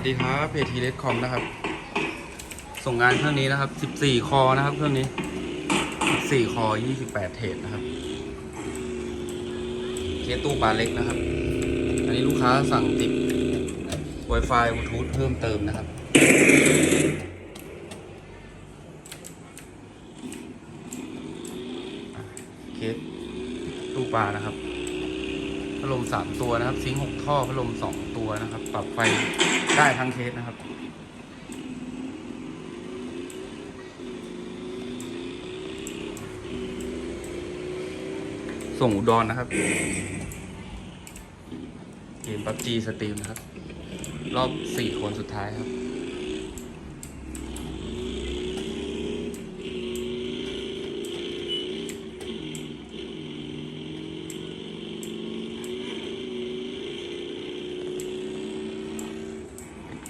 วัสดีครับเพจทีเลสคอมนะครับ ส่งงานเครื่องนี้นะครับ 14 คอนะครับ เครื่องนี้ 14 คอ 28 เทรดนะครับ เคสตู้บาเล็กนะครับ อันนี้ลูกค้าสั่งติด Wi-Fi บลูทูธเพิ่มเติมนะครับ เคสตู้ปลานะครับ พัดลมสามตัวนะครับ ซิงค์หกท่อพัดลมสองตัวนะครับ ปรับไฟได้ทั้งเคสนะครับ ส่งอุดรนะครับ เกมปับจีสตรีมนะครับ รอบสี่คนสุดท้ายครับ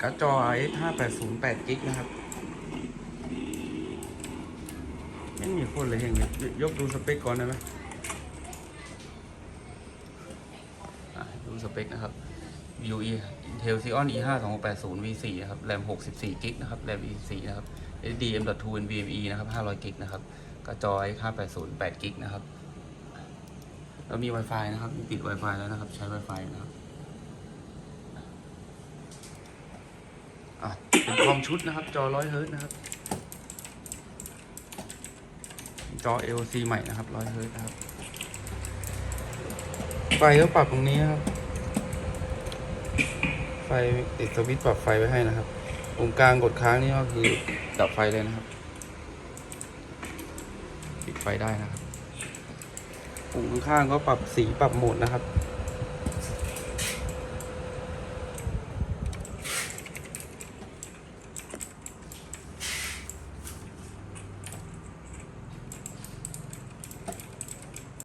การ์ดจอ RX 580 8กิกนะครับไม่มีคนเลยอย่างเงี้ยยยกดูสเปคก่อนได้ไหมอะดูสเปคนะครับ VUE Intel Xeon E5 2680 V4 นะครับ RAM 64กิกนะครับ RAM E4 นะครับ SSD M.2 NVMe นะครับ500กิกนะครับการ์ดจอ RX 580 8กิกนะครับ แล้วมี Wi-Fi นะครับมีปิด Wi-Fi แล้วนะครับ ใช้ Wi-Fi นะครับ อะเป็น คอมชุดนะครับ จอร้อยเฮิร์ตนะครับ จอ LC ใหม่นะครับร้อยเฮิร์ตนะครับ ไฟก็ปรับตรงนี้ครับ ไฟติดสวิตช์ปรับไฟไว้ให้นะครับตรงกลางกดค้างนี่ก็คือดับไฟเลยนะครับ ปิดไฟได้นะครับปุ่มข้างๆก็ปรับสีปรับโหมดนะครับ